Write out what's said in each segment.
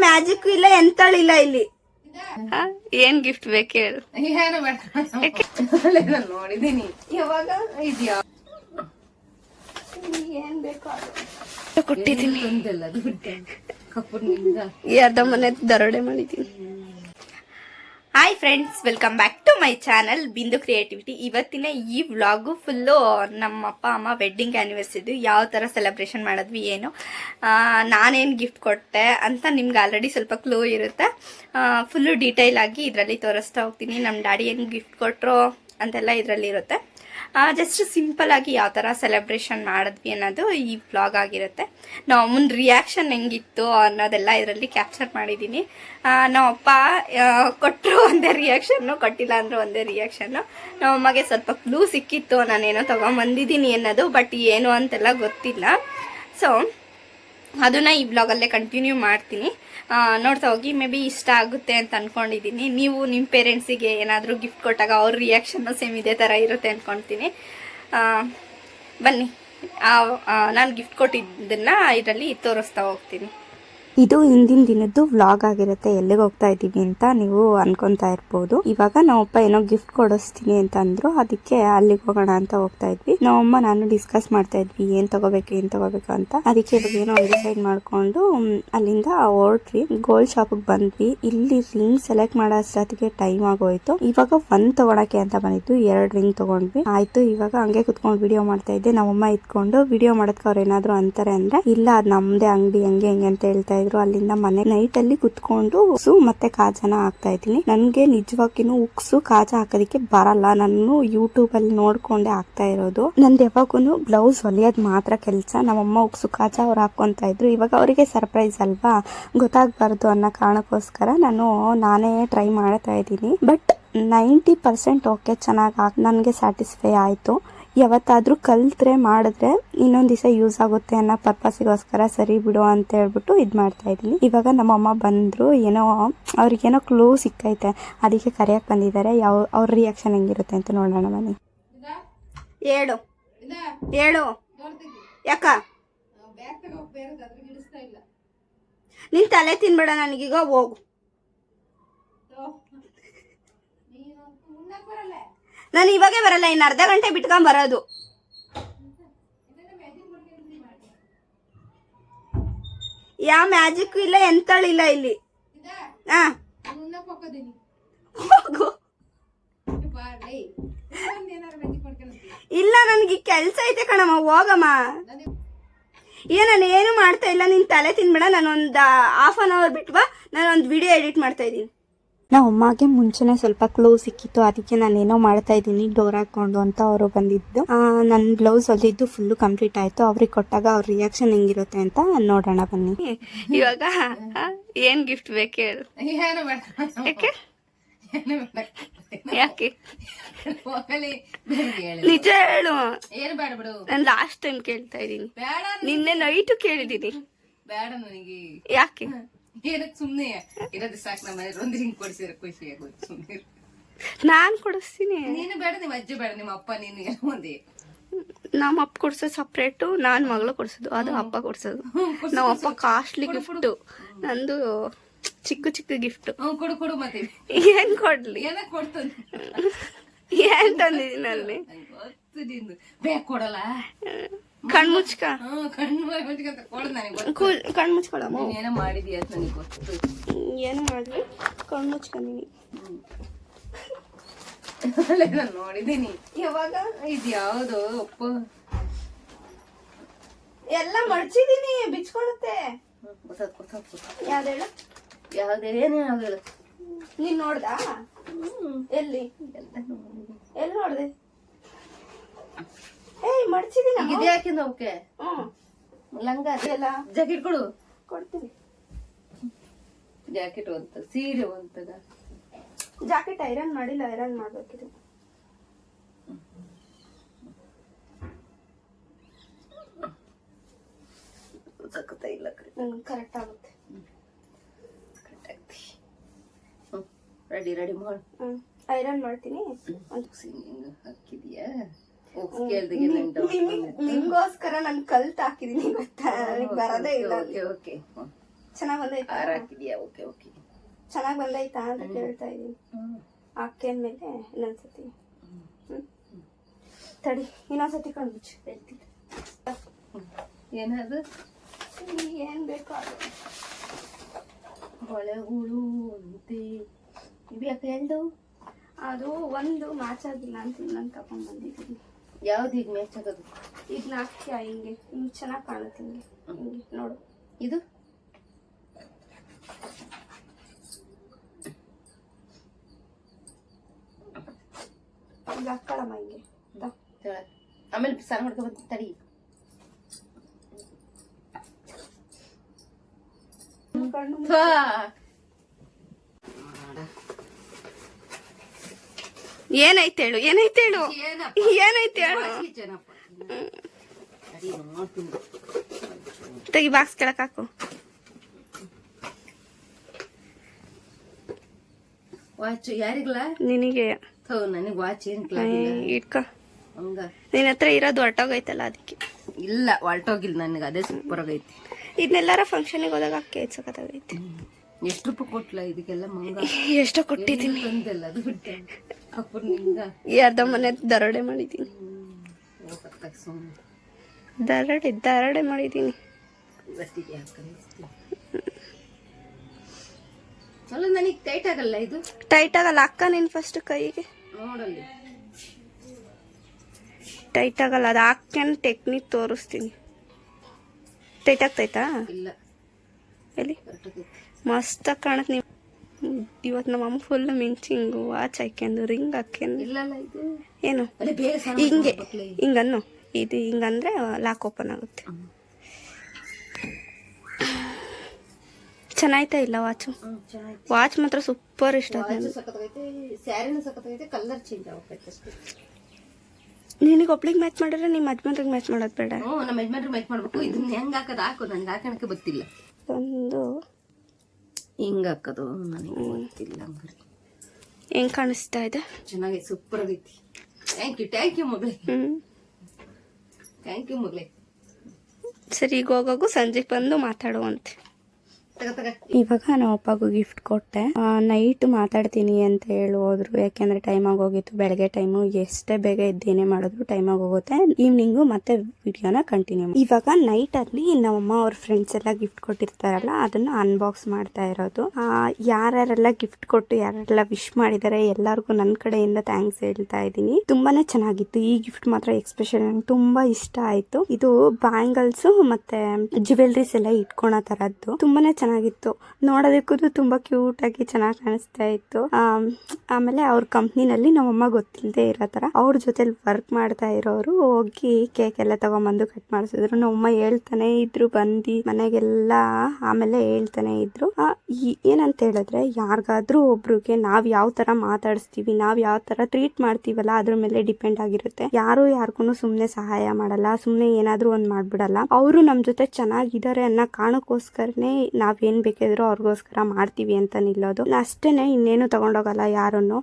Magic ಇಲ್ಲ ಎಂತಳಿಲ್ಲ ಇಲ್ಲಿ ಆ, ಏನ್ ಗಿಫ್ಟ್ ಬೇಕು ಹೇಳು. ನೋಡಿದೀನಿ. ಯಾವಾಗ ಇದ್ಯಾ? ಏನ್ ಬೇಕು ಕೊಟ್ಟಿದ್ದೀನಿ. ಯಾರ್ದ ಮನೆ ದರೋಡೆ ಮಾಡಿದ್ದೀನಿ. Hi friends welcome back to my channel Bindu creativity ಇವತ್ತಿನ ಈ ವ್ಲಾಗು ಫುಲ್ಲು ನಮ್ಮ ಅಪ್ಪ, ಅಮ್ಮ ವೆಡ್ಡಿಂಗ್ ಆ್ಯನಿವರ್ಸರಿ ಯಾವ ಥರ ಸೆಲೆಬ್ರೇಷನ್ ಮಾಡಿದ್ವಿ, ಏನು? ನಾನೇನು ಗಿಫ್ಟ್ ಕೊಟ್ಟೆ ಅಂತ ನಿಮ್ಗೆ ಆಲ್ರೆಡಿ ಸ್ವಲ್ಪ ಕ್ಲೂ ಇರುತ್ತೆ. ಫುಲ್ಲು ಡೀಟೇಲ್ ಆಗಿ ಇದರಲ್ಲಿ ತೋರಿಸ್ತಾ ಹೋಗ್ತೀನಿ. ನಮ್ಮ ಡ್ಯಾಡಿ ಏನು ಗಿಫ್ಟ್ ಕೊಟ್ಟರು ಅಂತೆಲ್ಲ ಇದರಲ್ಲಿ ಇರುತ್ತೆ. ಜಸ್ಟ್ ಆಗಿ ಯಾವ ಥರ ಸೆಲೆಬ್ರೇಷನ್ ಮಾಡಿದ್ವಿ ಅನ್ನೋದು ಈ ಬ್ಲಾಗ್ ಆಗಿರುತ್ತೆ. ನಾವು ಅಮ್ಮನ ರಿಯಾಕ್ಷನ್ ಹೆಂಗಿತ್ತು ಅನ್ನೋದೆಲ್ಲ ಇದರಲ್ಲಿ ಕ್ಯಾಪ್ಚರ್ ಮಾಡಿದ್ದೀನಿ ನಮ್ಮ ಅಪ್ಪ ಕೊಟ್ಟರು ಒಂದೇ ರಿಯಾಕ್ಷನ್ನು ಕೊಟ್ಟಿಲ್ಲ ಅಂದ್ರೆ ಒಂದೇ ರಿಯಾಕ್ಷನ್ನು ನಮ್ಮ ಅಮ್ಮಗೆ ಸ್ವಲ್ಪ ಕ್ಲೂ ಸಿಕ್ಕಿತ್ತು ನಾನೇನೋ ತೊಗೊಂಬಂದಿದ್ದೀನಿ ಅನ್ನೋದು ಬಟ್ ಏನು ಅಂತೆಲ್ಲ ಗೊತ್ತಿಲ್ಲ. ಸೊ ಅದನ್ನ ಈ ಬ್ಲಾಗಲ್ಲೇ ಕಂಟಿನ್ಯೂ ಮಾಡ್ತೀನಿ. ನೋಡ್ತಾ ಹೋಗಿ ಮೇ ಬಿ ಇಷ್ಟ ಆಗುತ್ತೆ ಅಂತ ಅಂದ್ಕೊಂಡಿದ್ದೀನಿ ನೀವು ನಿಮ್ಮ ಪೇರೆಂಟ್ಸಿಗೆ ಏನಾದರೂ ಗಿಫ್ಟ್ ಕೊಟ್ಟಾಗ ಅವ್ರ ರಿಯಾಕ್ಷನ್ನು ಸೇಮ್ ಇದೇ ಥರ ಇರುತ್ತೆ ಅಂದ್ಕೊಳ್ತೀನಿ ಬನ್ನಿ. ನಾನು ಗಿಫ್ಟ್ ಕೊಟ್ಟಿದ್ದನ್ನು ಇದರಲ್ಲಿ ತೋರಿಸ್ತಾ ಹೋಗ್ತೀನಿ. ಇದು ಹಿಂದಿನ ದಿನದ್ದು ವ್ಲಾಗ್ ಆಗಿರುತ್ತೆ. ಎಲ್ಲಿಗೆ ಹೋಗ್ತಾ ಇದ್ದೀವಿ ಅಂತ ನೀವು ಅನ್ಕೊಂತಾ ಇರ್ಬೋದು. ಇವಾಗ ನಮ್ಮಪ್ಪ ಏನೋ ಗಿಫ್ಟ್ ಕೊಡಿಸ್ತೀನಿ ಅಂತ ಅಂದ್ರು. ಅದಕ್ಕೆ ಅಲ್ಲಿಗೆ ಹೋಗೋಣ ಅಂತ ಹೋಗ್ತಾ ಇದ್ವಿ. ನಮ್ಮಮ್ಮ ನಾನು ಡಿಸ್ಕಸ್ ಮಾಡ್ತಾ ಇದ್ವಿ. ಏನ್ ತಗೋಬೇಕು ಏನ್ ತಗೋಬೇಕು ಅಂತ. ಅದಕ್ಕೆ ಇವಾಗ ಏನೋ ಡಿಸೈಡ್ ಮಾಡ್ಕೊಂಡು ಅಲ್ಲಿಂದ ಹೊರಟ್ರಿ ಗೋಲ್ಡ್ ಶಾಪಿಗೆ ಬಂದ್ವಿ. ಇಲ್ಲಿ ರಿಂಗ್ ಸೆಲೆಕ್ಟ್ ಮಾಡೋ ಅಷ್ಟೊತ್ತಿಗೆ ಟೈಮ್ ಆಗೋಯ್ತು. ಇವಾಗ ಒಂದ್ ತಗೊಳಕ್ಕೆ ಅಂತ ಬಂದಿತ್ತು ಎರಡ್ ರಿಂಗ್ ತಗೊಂಡ್ವಿ. ಆಯ್ತು, ಇವಾಗ ಹಂಗೆ ಕುತ್ಕೊಂಡು ವಿಡಿಯೋ ಮಾಡ್ತಾ ಇದ್ದೆ. ನಮ್ಮಮ್ಮ ಇದ್ಕೊಂಡು ವಿಡಿಯೋ ಮಾಡಕ್ಕೆ ಅವ್ರು ಏನಾದ್ರು ಅಂತಾರೆ ಅಂದ್ರೆ, ಇಲ್ಲ, ಅದ್ ನಮ್ದೇ ಅಂಗಡಿ, ಹಂಗೆ ಹೆಂಗೆ ಅಂತ ಹೇಳ್ತಾ ಇದ್ರು ಅಲ್ಲಿಂದ ಮನೆ ನೈಟ್ ಅಲ್ಲಿ ಕುತ್ಕೊಂಡು ಉಕ್ಸು, ಮತ್ತೆ ಕಾಜನ ಹಾಕ್ತಾ ಇದ್ದೀನಿ. ನನ್ಗೆ ನಿಜವಾಗಿನೂ ಉಕ್ಸು, ಕಾಜ ಹಾಕೋದಿಕ್ಕೆ ಬರಲ್ಲ. ನಾನು ಯೂಟ್ಯೂಬ್ ಅಲ್ಲಿ ನೋಡ್ಕೊಂಡೆ ಹಾಕ್ತಾ ಇರೋದು. ನಂದು ಯಾವಾಗೂ ಬ್ಲೌಸ್ ಹೊಲಿಯೋದ್ ಮಾತ್ರ ಕೆಲಸ. ನಮ್ಮಮ್ಮ ಉಕ್ಸು, ಕಾಜ ಅವ್ರು ಹಾಕೊಂತ ಇದ್ರು. ಇವಾಗ ಅವರಿಗೆ ಸರ್ಪ್ರೈಸ್ ಅಲ್ವಾ? ಗೊತ್ತಾಗ್ಬಾರ್ದು ಅನ್ನೋ ಕಾರಣಕ್ಕೋಸ್ಕರ ನಾನು ನಾನೇ ಟ್ರೈ ಮಾಡ್ತಾ ಇದ್ದೀನಿ. ಬಟ್ ನೈಂಟಿ ಪರ್ಸೆಂಟ್ ಓಕೆ ಚೆನ್ನಾಗಿ ನನಗೆ ಸ್ಯಾಟಿಸ್ಫೈ ಆಯಿತು. ಯಾವತ್ತಾದ್ರೂ ಕಲ್ತ್ರೆ ಮಾಡಿದ್ರೆ ಇನ್ನೊಂದು ದಿವಸ ಯೂಸ್ ಆಗುತ್ತೆ ಅನ್ನೋ ಪರ್ಪಸ್ಗೋಸ್ಕರ ಸರಿ ಬಿಡು ಅಂತ ಹೇಳ್ಬಿಟ್ಟು ಇದು ಮಾಡ್ತಾ ಇದೀನಿ ಇವಾಗ ನಮ್ಮಮ್ಮ ಬಂದ್ರು ಏನೋ ಅವ್ರಿಗೇನೋ ಕ್ಲೂ ಸಿಕ್ಕೈತೆ. ಅದಕ್ಕೆ ಕರೆಯಕ್ ಬಂದಿದ್ದಾರೆ. ಯಾವ ಅವ್ರ ರಿಯಾಕ್ಷನ್ ಹೆಂಗಿರುತ್ತೆ ಅಂತ ನೋಡೋಣ ಬನ್ನಿ. ಹೇಳು ಹೇಳು ಯಾಕ? ನಿನ್ ತಲೆ ತಿನ್ಬೇಡ ನನಗೀಗ ಹೋಗು ನೀನು ಉಣ್ಣಕ್ ಬರಲ್ಲ ನಾನು ಇವಾಗೇ ಬರಲ್ಲ, ಇನ್ನು ಅರ್ಧ ಗಂಟೆ ಬಿಟ್ಕೊಂಡ್ ಬರೋದು. ಯಾವ ಮ್ಯಾಜಿಕ್ ಇಲ್ಲ ಎಂತಳಿಲ್ಲ ಇಲ್ಲಿ ಹಾ. ಇಲ್ಲ, ನನಗೆ ಕೆಲ್ಸ ಐತೆ ಕಣಮ್ಮ, ಹೋಗಮ್ಮ. ಏ ನಾನು ಏನು ಮಾಡ್ತಾ ಇಲ್ಲ, ನಿನ್ ತಲೆ ತಿನ್ಬೇಡ, ನಾನೊಂದು ಹಾಫ್ ಅನ್ ಅವರ್ ಬಿಟ್ಟು ಬಾ ನಾನೊಂದು ವಿಡಿಯೋ ಎಡಿಟ್ ಮಾಡ್ತಾ ಇದ್ದೀನಿ. ನಾವು ಅಮ್ಮಗೆ ಮುಂಚೆನೆ ಸ್ವಲ್ಪ ಕ್ಲೋಸ್ ಸಿಕ್ಕಿತ್ತು ಅದಕ್ಕೆ ನಾನು ಏನೋ ಮಾಡ್ತಾ ಇದ್ದೀನಿ ಡೋರ್ ಹಾಕೊಂಡು ಅಂತ ಅವರು ಬಂದಿದ್ದು. ನನ್ನ ಬ್ಲೌಸ್ ಹೊಲಿದ್ದು ಫುಲ್ಲು ಕಂಪ್ಲೀಟ್ ಆಯ್ತು. ಅವ್ರಿಗೆ ಕೊಟ್ಟಾಗ ಅವ್ರ ರಿಯಾಕ್ಷನ್ ಹೆಂಗಿರುತ್ತೆ ಅಂತ ನೋಡೋಣ ಬನ್ನಿ. ಇವಾಗ ಏನು ಗಿಫ್ಟ್ ಬೇಕು ಹೇಳು. ಯಾಕೆ? ಯಾಕೆ? ನಿಜ ಹೇಳು. ಏನು ಬೇಡ ಬಿಡು. ನಾನು ಲಾಸ್ಟ್ ಟೈಮ್ ಕೇಳ್ತಾ ಇದ್ದೀನಿ. ಬೇಡ ನಿನ್ನೆ ನೈಟು ಕೇಳಿದ್ದೀನಿ. ಬೇಡ ನನಗೆ. ಯಾಕೆ? ಏನಕ್ಕೆ ಸುಮ್ಮನೆ ಇರೋದು ಸಾಕು ನಮ್ಮ ಮನೆ ಒಂದು ಹಿಂಗ್ ಕೊಡ್ಸಿರ ಖುಷಿ ಆಗೋದು ಇರು. ನಾನ್ ಕೊಡಿಸ್ತೀನಿ. ನೀನು ಬೇಡ ನಿಮ್ಮ ಅಜ್ಜಿ ಬೇಡ ನಿಮ್ಮ ಅಪ್ಪ ನೀನು ಎಲ್ಲ ಒಂದೇ. ನಮ್ಮ ಅಪ್ಪ ಕೊಡ್ಸೋದು ಸಪ್ರೇಟು ನಾನ್ ಮಗಳು ಕೊಡ್ಸೋದು ಅದು ಅಪ್ಪ ಕೊಡ್ಸೋದು. ನಮ್ಮ ಅಪ್ಪ ಕಾಸ್ಟ್ಲಿ ಗಿಫ್ಟ್ ನಂದು ಚಿಕ್ಕ ಚಿಕ್ಕ ಗಿಫ್ಟ್ ಕೊಡು ಕೊಡು ಮತ್ತೆ. ಏನ್ ಕೊಡ್ಲಿ? ಏನಕ್ಕೆ ಕೊಡ್ತಾನೆ ಏನ್ ತಂದಿದ್ದೀನಿ ಅಲ್ಲಿ? ಗೊತ್ತು ನಿಂದು. ಬೇಗ ಕೊಡಲ್ಲ? ಕಣ್ ಮುಚ್ಕ. ಕಣ್ ಮುಚ್ಕೊಳಮ್ಮ. ಏನೋ ಮಾಡಿದೀಯ ಅಂತ ನನಗೆ ಗೊತ್ತು. ಏನು ಮಾಡಲಿ? ಕಣ್ ಮುಚ್ಕೊಂಡಿನಿ ನಾನು. ನೋಡಿದ್ದೀನಿ. ಯಾವಾಗ? ಇದು ಯಾವುದು? ಅಪ್ಪ. ಎಲ್ಲ ಮಡ್ಚಿದೀನಿ ಬಿಚ್ಕೊಳುತ್ತೆ. ಗೊತ್ತಾತ್ ಗೊತ್ತಾತ್ ಗೊತ್ತಾತ್ ಯಾವ್ದು ಹೇಳು? ಯಾವ್ದೇನು ಯಾವ್ದು ಹೇಳು. ನೀನ್ ನೋಡ್ದಾ? ಎಲ್ಲಿ? ಎಲ್ಲ ನೋಡ್ದೆ ಎಲ್ಲಿ ನೋಡ್ದೆ? ಏಯ್ ಮಡಚಿದೀನಿ ಇದು ಯಾಕಿಂದ ಅವಕ್ಕೆ ಹ್ಞೂ. ಲಂಗ ಅದೆಲ್ಲ ಜಾಕೆಟ್ ಕೊಡು. ಕೊಡ್ತೀನಿ. ಜಾಕೆಟ್ ಒಂತ ಸೀರೆ ಒಂತದ ಜಾಕೆಟ್ ಐರನ್ ಮಾಡಿಲ್ಲ ಐರನ್ ಮಾಡ್ಬೇಕಿದೆ ಸಖತ್ತ ಇಲ್ಲ ನಂಗೆ ಕರೆಕ್ಟ್ ಆಗುತ್ತೆ. ರೆಡಿ ರೆಡಿ ಮಾಡು. ಐರನ್ ಮಾಡ್ತೀನಿ. ಹಿಂಗ ಹಾಕಿದ್ಯಾ? ನಿಮ್ಗೋಸ್ಕರ ನಾನು ಕಲ್ತ್ ಹಾಕಿದೀನಿ ಗೊತ್ತಾ? ನನಗ್ ಬರದೇ ಇಲ್ಲ. ಚೆನ್ನಾಗಿ ಬಂದೈತಾ? ಓಕೆ ಓಕೆ ಚೆನ್ನಾಗಿ ಬಂದೈತಾ ಅಂತ ಕೇಳ್ತಾ ಇದೀನಿ. ಅಕ್ಕೇನ್ ಮೇಲೆ ಇನ್ನೊಂದ್ಸತಿ. ತಡಿ ಇನ್ನೊಂದ್ಸತಿ ಹೇಳ್ತೀನಿ. ಏನದು? ಏನ್ ಬೇಕು ಅದು. ಹೊಳೆಗಳು ಅಂತೆ ಇವ್ಯಾಕೆ ಯಾಕೆ ಹೇಳ್ದು ಅದು ಒಂದು ಮ್ಯಾಚ್ ಆಗಿಲ್ಲ ಅಂತ ಇನ್ನೊಂದು ತಗೊಂಡ್ ಬಂದಿದ್ದೀನಿ. ಯಾವ್ದು ಈಗ ಮ್ಯಾಚ್ ಆಗೋದು? ಇದನ್ನ ಹಾಕ್ತೀಯ ಹಿಂಗೆ ಹಿಂಗೆ ಚೆನ್ನಾಗಿ ಕಾಣುತ್ತೆ ಹಿಂಗೆ. ಹಿಂಗೆ ನೋಡು. ಇದು? ಈಗ ಹಾಕ್ಕೊಳಮ್ಮ ಹಿಂಗೆ. ಆಮೇಲೆ ಸ್ನಾನ ಮಾಡ್ಕೊ ಬರ್ತೀನಿ ತಡಿ. ಕಣ್ಣು ಏನೈತೆ ಹೇಳು ಏನೈತೆ ಹೇಳು? ಏನೈತೆ ಹೇಳು. ತೆಗಿ ಬಾಕ್ಸ್ ಕೆಳಕ್ ಹಾಕು. ವಾಚ್ ಯಾರಿಗ್ಲ? ನಿನಗೆ. ನನಗೆ ವಾಚ್ ಏನ್ ಇಟ್ಕ. ನಿನ್ನ ಹತ್ರ ಇರೋದು ಹೊರಟೋಗೈತಲ್ಲ ಅದಕ್ಕೆ. ಇಲ್ಲ ಹೊರಟೋಗಿಲ್ಲ ನನಗೆ ಅದೇ ಸೂಪರ್ ಆಗೈತಿ ಇದನ್ನೆಲ್ಲಾರ ಫಂಕ್ಷನಿಗೆ ಹೋದಾಗ ಅಕ್ಕಿ ಸಖತ್ತಾಗೈತೆ ಎಷ್ಟು ರೂಪಾಯಿ ಕೊಟ್ಲ ಇದಕ್ಕೆಲ್ಲ ಮಂಗ? ಎಷ್ಟೋ ಕೊಟ್ಟಿದ್ದೀನಿ. ತಂದೆಲ್ಲ ದುಡ್ಡು ಅಪ್ಪ ನಿಂಗ ಈ ಅರ್ಧ ಮನೆ ದರೋಡೆ ಮಾಡಿದ್ದೀನಿ. ದರಡೆ ದರಡೆ ಮಾಡಿದ್ದೀನಿ. ಇವತ್ತಿಗೆ ಹಾಕಂತೀನಿ ನನಗೆ ಟೈಟ್ ಆಗಲ್ಲ ಇದು? ಟೈಟ್ ಆಗಲ್ಲ ಅಕ್ಕ ನೀನು ಫಸ್ಟ್ ಕೈಗೆ. ನೋಡಲ್ಲಿ. ಟೈಟ್ ಆಗಲ್ಲ ಅದು ಹಾಕ್ಕೊಂಡು ಟೆಕ್ನಿಕ್ ತೋರಿಸ್ತೀನಿ. ಟೈಟ್ ಆಗ್ತೈತಾ ಇಲ್ಲ. ಎಲ್ಲಿ? ಕರೆಕ್ಟ್ ಕಾಣುತ್ತೆ ನೀವು. ಇವತ್ತು ನಮ್ಮ ಅಮ್ಮ ಫುಲ್ ಮಿಂಚಿಂಗು ವಾಚ್ ಹಾಕ್ಯಂದು ರಿಂಗ್ ಹಾಕ್ಯಂದು. ಏನು? ಹಿಂಗೆ. ಹಿಂಗನ್ನು. ಇದು ಹಿಂಗಂದ್ರೆ ಲಾಕ್ ಓಪನ್ ಆಗುತ್ತೆ. ಚೆನ್ನಾಯ್ತಾ ಇಲ್ಲ ವಾಚು ವಾಚ್ ಮಾತ್ರ ಸೂಪರ್ ಇಷ್ಟ ನಿನಗೆ ಒಬ್ಳಿಗೆ ಮ್ಯಾಚ್ ಮಾಡಿದ್ರೆ ನಿಮ್ಮ ಯಜಮಾನ್ರಿಗೆ ಮ್ಯಾಚ್ ಮಾಡೋದು ಬೇಡ. ನಮ್ಮ ಯಜಮಾನ್ರಿಗೆ ಮ್ಯಾಚ್ ಮಾಡ್ಬೇಕು. ಇದನ್ನ ಹೆಂಗ್ ಹಾಕೋದು ಹಾಕು ನನಗೆ ಹಾಕೋಣಕ್ಕೆ ಗೊತ್ತಿಲ್ಲ. ಒಂದು ಹಿಂಗ್ ಹಾಕೋದು ನನಗೆ ಗೊತ್ತಿಲ್ಲ ಹಂಗಾರೆ ಹೆಂಗ್ ಕಾಣಿಸ್ತಾ ಇದೆ? ಚೆನ್ನಾಗಿ ಸೂಪರ್ ಆಗೈತಿ ಥ್ಯಾಂಕ್ ಯು ಥ್ಯಾಂಕ್ ಯು ಮಗಳೇ ಥ್ಯಾಂಕ್ ಯು ಮಗಳೇ. ಸರಿ ಈಗ ಹೋಗೋಗು. ಸಂಜೆಗೆ ಬಂದು ಮಾತಾಡುವಂತೆ. ಇವಾಗ ನಮ್ಮ ಅಪ್ಪಗೂ ಗಿಫ್ಟ್ ಕೊಟ್ಟೆ. ನೈಟ್ ಮಾತಾಡ್ತೀನಿ ಅಂತ ಹೇಳಿ ಯಾಕೆಂದ್ರೆ ಟೈಮ್ ಆಗೋಗಿತ್ತು. ಬೆಳಗ್ಗೆ ಟೈಮು ಎಷ್ಟೇ ಬೇಗ ಇದ್ದೇನೆ ಮಾಡಿದ್ರು ಟೈಮ್ ಆಗೋಗುತ್ತೆ. ಈವ್ನಿಂಗು ಮತ್ತೆ ವಿಡಿಯೋನ ಕಂಟಿನ್ಯೂ ಇವಾಗ ನೈಟ್ ಅಲ್ಲಿ ನಮ್ಮಮ್ಮ ಅವ್ರ ಫ್ರೆಂಡ್ಸ್ ಎಲ್ಲ ಗಿಫ್ಟ್ ಕೊಟ್ಟಿರ್ತಾರಲ್ಲ, ಅದನ್ನ ಅನ್ಬಾಕ್ಸ್ ಮಾಡ್ತಾ ಇರೋದು. ಯಾರ್ಯಾರೆಲ್ಲ ಗಿಫ್ಟ್ ಕೊಟ್ಟು ಯಾರೆಲ್ಲ ವಿಶ್ ಮಾಡಿದಾರೆ ಎಲ್ಲರಿಗೂ ನನ್ನ ಕಡೆಯಿಂದ ಥ್ಯಾಂಕ್ಸ್ ಹೇಳ್ತಾ ಇದ್ದೀನಿ. ತುಂಬಾನೇ ಚೆನ್ನಾಗಿತ್ತು. ಈ ಗಿಫ್ಟ್ ಮಾತ್ರ ಎಕ್ಸ್ಪೆಷಲ್ ನಂಗೆ ತುಂಬಾ ಇಷ್ಟ ಆಯ್ತು. ಇದು ಬ್ಯಾಂಗಲ್ಸ್ ಮತ್ತೆ ಜ್ಯುವೆಲ್ರೀಸ್ ಎಲ್ಲ ಇಟ್ಕೊಳೋ ತರದ್ದು. ತುಂಬಾನೇ ಚೆನ್ನಾಗಿತ್ತು. ನೋಡೋದಕ್ಕೂ ತುಂಬಾ ಕ್ಯೂಟ್ ಆಗಿ ಚೆನ್ನಾಗಿ ಕಾಣಿಸ್ತಾ ಇತ್ತು. ಆಮ್, ಆಮೇಲೆ ಅವ್ರ ಕಂಪ್ನಿನಲ್ಲಿ ನಮ್ಮಮ್ಮ ಗೊತ್ತಿಲ್ಲದೆ ಇರೋ ತರ ಅವ್ರ ಜೊತೆಲಿ ವರ್ಕ್ ಮಾಡ್ತಾ ಇರೋರು ಹೋಗಿ ಕೇಕ್ ಎಲ್ಲ ತಗೊಂಬಂದು ಕಟ್ ಮಾಡಿಸಿದ್ರು. ನಮ್ಮಮ್ಮ ಹೇಳ್ತಾನೆ ಇದ್ರು ಬಂದು ಮನೆಗೆಲ್ಲ ಆಮೇಲೆ ಹೇಳ್ತಾನೆ ಇದ್ರು. ಏನಂತ ಹೇಳಿದ್ರೆ ಯಾರಿಗಾದ್ರೂ ಒಬ್ರಿಗೆ ನಾವು ಯಾವ ತರ ಮಾತಾಡಿಸ್ತೀವಿ ನಾವು ಯಾವ ತರ ಟ್ರೀಟ್ ಮಾಡ್ತೀವಲ್ಲ ಅದ್ರ ಮೇಲೆ ಡಿಪೆಂಡ್ ಆಗಿರುತ್ತೆ. ಯಾರು ಯಾರಿಗೂ ಸುಮ್ಮನೆ ಸಹಾಯ ಮಾಡಲ್ಲ ಸುಮ್ಮನೆ ಏನಾದರೂ ಒಂದ್ ಮಾಡ್ಬಿಡಲ್ಲ. ಅವರು ನಮ್ಮ ಜೊತೆ ಚೆನ್ನಾಗಿದ್ದಾರೆ ಅನ್ನೋ ಕಾರಣಕ್ಕೋಸ್ಕರನೇ ನಾವೇನ್ ಬೇಕಿದ್ರು ಅವ್ರಿಗೋಸ್ಕರ ಮಾಡ್ತೀವಿ ಅಂತ ನಿಲ್ಲೋದು. ಅಷ್ಟೇ ಇನ್ನೇನು ತೊಗೊಂಡೋಗಲ್ಲ ಯಾರನ್ನು.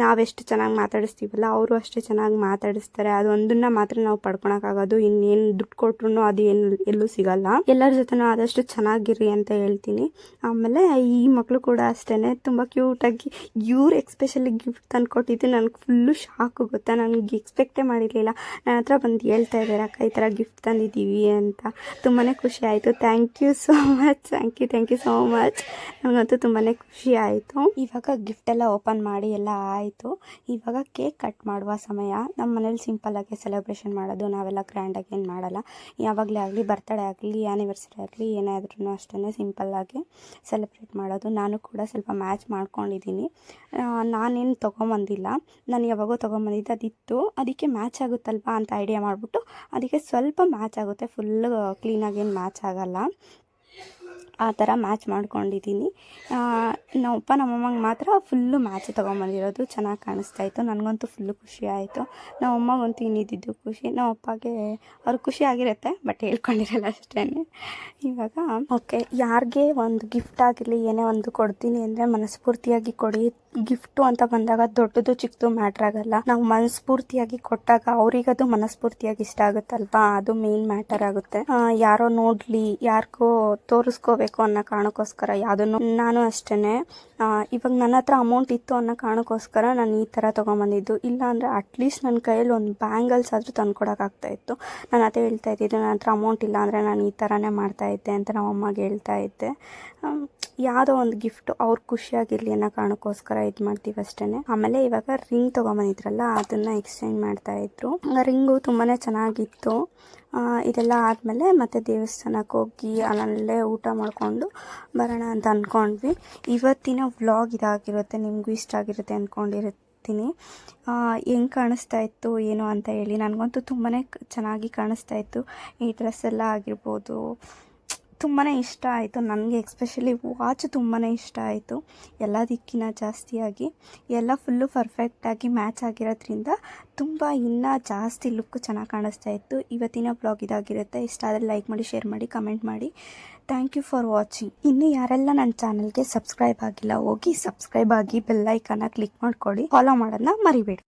ನಾವೆಷ್ಟು ಚೆನ್ನಾಗಿ ಮಾತಾಡಿಸ್ತೀವಲ್ಲ, ಅವರು ಅಷ್ಟೇ ಚೆನ್ನಾಗಿ ಮಾತಾಡಿಸ್ತಾರೆ. ಅದೊಂದನ್ನ ಮಾತ್ರ ನಾವು ಪಡ್ಕೊಳಕ್ಕಾಗೋದು. ಇನ್ನೇನು ದುಡ್ಡು ಕೊಟ್ರು ಅದು ಏನು, ಎಲ್ಲೂ ಸಿಗಲ್ಲ. ಎಲ್ಲರ ಜೊತೆನೂ ಆದಷ್ಟು ಚೆನ್ನಾಗಿರಿ ಅಂತ ಹೇಳ್ತೀನಿ. ಆಮೇಲೆ ಈ ಮಕ್ಕಳು ಕೂಡ ಅಷ್ಟೇ ತುಂಬ ಕ್ಯೂಟಾಗಿ, ಇವ್ರು ಎಕ್ಸ್ಪೆಷಲಿ ಗಿಫ್ಟ್ ತಂದು ಕೊಟ್ಟಿದ್ದು ನನಗೆ ಫುಲ್ಲು ಶಾಕು ಗೊತ್ತಾ. ನನಗೆ ಎಕ್ಸ್ಪೆಕ್ಟೇ ಮಾಡಿರಲಿಲ್ಲ. ನನ್ನ ಹತ್ರ ಬಂದು ಹೇಳ್ತಾ ಇದ್ದಾರೆ ಅಕ್ಕ, ಈ ಥರ ಗಿಫ್ಟ್ ತಂದಿದ್ದೀವಿ ಅಂತ. ತುಂಬಾ ಖುಷಿ ಆಯಿತು. Thank you so much. Thank you thank you so much ನನಗಂತೂ ತುಂಬಾ ಖುಷಿ ಆಯಿತು. ಇವಾಗ ಗಿಫ್ಟ್ ಎಲ್ಲ ಓಪನ್ ಮಾಡಿ ಎಲ್ಲ ಆಯಿತು. ಇವಾಗ ಕೇಕ್ ಕಟ್ ಮಾಡುವ ಸಮಯ. ನಮ್ಮ ಮನೇಲಿ ಸಿಂಪಲ್ಲಾಗಿ ಸೆಲೆಬ್ರೇಷನ್ ಮಾಡೋದು, ನಾವೆಲ್ಲ ಗ್ರ್ಯಾಂಡಾಗಿ ಏನು ಮಾಡಲ್ಲ. ಯಾವಾಗಲೇ ಆಗಲಿ ಬರ್ತಡೇ ಆಗಲಿ ಆ್ಯನಿವರ್ಸರಿ ಆಗಲಿ ಏನಾದ್ರೂ ಅಷ್ಟೇ ಸಿಂಪಲ್ಲಾಗಿ ಸೆಲೆಬ್ರೇಟ್ ಮಾಡೋದು. ನಾನು ಕೂಡ ಸ್ವಲ್ಪ ಮ್ಯಾಚ್ ಮಾಡ್ಕೊಂಡಿದ್ದೀನಿ. ನಾನೇನು ತೊಗೊಂಬಂದಿಲ್ಲ. ನಾನು ಯಾವಾಗೋ ತೊಗೊಂಬಂದಿದ್ದೆ ಅದಿತ್ತು. ಅದಕ್ಕೆ ಮ್ಯಾಚ್ ಆಗುತ್ತಲ್ವಾ ಅಂತ ಐಡಿಯಾ ಮಾಡಿಬಿಟ್ಟು, ಅದಕ್ಕೆ ಸ್ವಲ್ಪ ಮ್ಯಾಚ್ ಆಗುತ್ತೆ. ಫುಲ್ಲು ಕ್ಲೀನಾಗಿ ಏನು ಮ್ಯಾಚ್ ಆಗಲ್ಲ. ಆ ಥರ ಮ್ಯಾಚ್ ಮಾಡ್ಕೊಂಡಿದ್ದೀನಿ. ನಮ್ಮಪ್ಪ ನಮ್ಮಮ್ಮಂಗೆ ಮಾತ್ರ ಫುಲ್ಲು ಮ್ಯಾಚ್ ತೊಗೊಂಬಂದಿರೋದು ಚೆನ್ನಾಗಿ ಕಾಣಿಸ್ತಾ ಇತ್ತು. ನನಗಂತೂ ಫುಲ್ಲು ಖುಷಿ ಆಯಿತು. ನಮ್ಮಮ್ಮಗಂತೂ ಇನ್ನಿದ್ದು ಖುಷಿ. ನಮ್ಮಪ್ಪಗೆ ಅವ್ರಿಗೆ ಖುಷಿ ಆಗಿರುತ್ತೆ, ಬಟ್ ಹೇಳ್ಕೊಂಡಿರಲ್ಲ ಅಷ್ಟೇ ಇವಾಗ ಓಕೆ, ಯಾರಿಗೆ ಒಂದು ಗಿಫ್ಟ್ ಆಗಿರಲಿ, ಏನೇ ಒಂದು ಕೊಡ್ತೀನಿ ಅಂದರೆ ಮನಸ್ಫೂರ್ತಿಯಾಗಿ ಕೊಡಿ. ಗಿಫ್ಟು ಅಂತ ಬಂದಾಗ ದೊಡ್ಡದು ಚಿಕ್ಕದು ಮ್ಯಾಟ್ರ್ ಆಗಲ್ಲ. ನಾವು ಮನಸ್ಫೂರ್ತಿಯಾಗಿ ಕೊಟ್ಟಾಗ ಅವ್ರಿಗದು ಮನಸ್ಫೂರ್ತಿಯಾಗಿ ಇಷ್ಟ ಆಗುತ್ತಲ್ವಾ? ಅದು ಮೇನ್ ಮ್ಯಾಟರ್ ಆಗುತ್ತೆ. ಯಾರೋ ನೋಡ್ಲಿ ಯಾರಿಗೋ ತೋರಿಸ್ಕೋಬೇಕು ತಗೋಬೇಕು ಅನ್ನೋ ಕಾರಣಕ್ಕೋಸ್ಕರ, ಯಾವುದನ್ನು ನಾನು ಅಷ್ಟೇ ಇವಾಗ ನನ್ನ ಹತ್ರ ಅಮೌಂಟ್ ಇತ್ತು ಅನ್ನೋ ಕಾರಣಕ್ಕೋಸ್ಕರ ನಾನು ಈ ಥರ ತೊಗೊಂಬಂದಿದ್ದು. ಇಲ್ಲ ಅಂದರೆ ಅಟ್ಲೀಸ್ಟ್ ನನ್ನ ಕೈಯಲ್ಲಿ ಒಂದು ಬ್ಯಾಂಗಲ್ಸ್ ಆದರೂ ತಂದುಕೊಡೋಕ್ಕಾಗ್ತಾ ಇತ್ತು. ನಾನು ಅದೇ ಹೇಳ್ತಾ ಇದ್ದಿದ್ದು, ನನ್ನ ಹತ್ರ ಅಮೌಂಟ್ ಇಲ್ಲ ಅಂದರೆ ನಾನು ಈ ಥರನೇ ಮಾಡ್ತಾ ಇದ್ದೆ ಅಂತ ನಮ್ಮ ಅಮ್ಮಗೆ ಹೇಳ್ತಾ ಇದ್ದೆ. ಯಾವುದೋ ಒಂದು ಗಿಫ್ಟ್ ಅವ್ರು ಖುಷಿಯಾಗಿರಲಿ ಅನ್ನೋ ಕಾರಣಕ್ಕೋಸ್ಕರ ಇದು ಮಾಡ್ತೀವಿ ಅಷ್ಟೇ ಆಮೇಲೆ ಇವಾಗ ರಿಂಗ್ ತೊಗೊಂಬಂದಿದ್ರಲ್ಲ, ಅದನ್ನು ಎಕ್ಸ್ಚೇಂಜ್ ಮಾಡ್ತಾಯಿದ್ರು ರಿಂಗು ತುಂಬಾ ಚೆನ್ನಾಗಿತ್ತು. ಇದೆಲ್ಲ ಆದಮೇಲೆ ಮತ್ತೆ ದೇವಸ್ಥಾನಕ್ಕೆ ಹೋಗಿ ಅಲ್ಲಲ್ಲೇ ಊಟ ಮಾಡಿಕೊಂಡು ಬರೋಣ ಅಂತ ಅಂದ್ಕೊಂಡ್ವಿ ಇವತ್ತಿನ ವ್ಲಾಗ್ ಇದಾಗಿರುತ್ತೆ, ನಿಮಗೂ ಇಷ್ಟ ಆಗಿರುತ್ತೆ ಅಂದ್ಕೊಂಡಿರ್ತೀನಿ ಹೆಂಗೆ ಕಾಣಿಸ್ತಾ ಇತ್ತು, ಏನು ಅಂತ ಹೇಳಿ. ನನಗಂತೂ ತುಂಬಾ ಚೆನ್ನಾಗಿ ಕಾಣಿಸ್ತಾ ಇತ್ತು. ಈ ಡ್ರೆಸ್ ಎಲ್ಲ ಆಗಿರ್ಬೋದು. ತುಂಬಾ ಇಷ್ಟ ಆಯಿತು. ನನಗೆ ಎಕ್ಸ್ಪೆಷಲಿ ವಾಚ್ ತುಂಬಾ ಇಷ್ಟ ಆಯಿತು. ಎಲ್ಲ ದಿಕ್ಕಿನ ಜಾಸ್ತಿಯಾಗಿ. ಎಲ್ಲ ಫುಲ್ಲು ಪರ್ಫೆಕ್ಟಾಗಿ ಮ್ಯಾಚ್ ಆಗಿರೋದ್ರಿಂದ ತುಂಬ ಇನ್ನೂ ಜಾಸ್ತಿ ಲುಕ್ ಚೆನ್ನಾಗಿ ಕಾಣಿಸ್ತಾ ಇತ್ತು. ಇವತ್ತಿನ ಬ್ಲಾಗ್ ಇದಾಗಿರುತ್ತೆ. ಇಷ್ಟ ಆದರೆ ಲೈಕ್ ಮಾಡಿ ಶೇರ್ ಮಾಡಿ ಕಮೆಂಟ್ ಮಾಡಿ. ಥ್ಯಾಂಕ್ ಯು ಫಾರ್ ವಾಚಿಂಗ್ ಇನ್ನು ಯಾರೆಲ್ಲ ನನ್ನ ಚಾನಲ್ಗೆ ಸಬ್ಸ್ಕ್ರೈಬ್ ಆಗಿಲ್ಲ, ಹೋಗಿ ಸಬ್ಸ್ಕ್ರೈಬ್ ಆಗಿ ಬೆಲ್ಲೈಕನ್ನ ಕ್ಲಿಕ್ ಮಾಡ್ಕೊಳ್ಳಿ. ಫಾಲೋ ಮಾಡೋದನ್ನ ಮರಿಬೇಡಿ.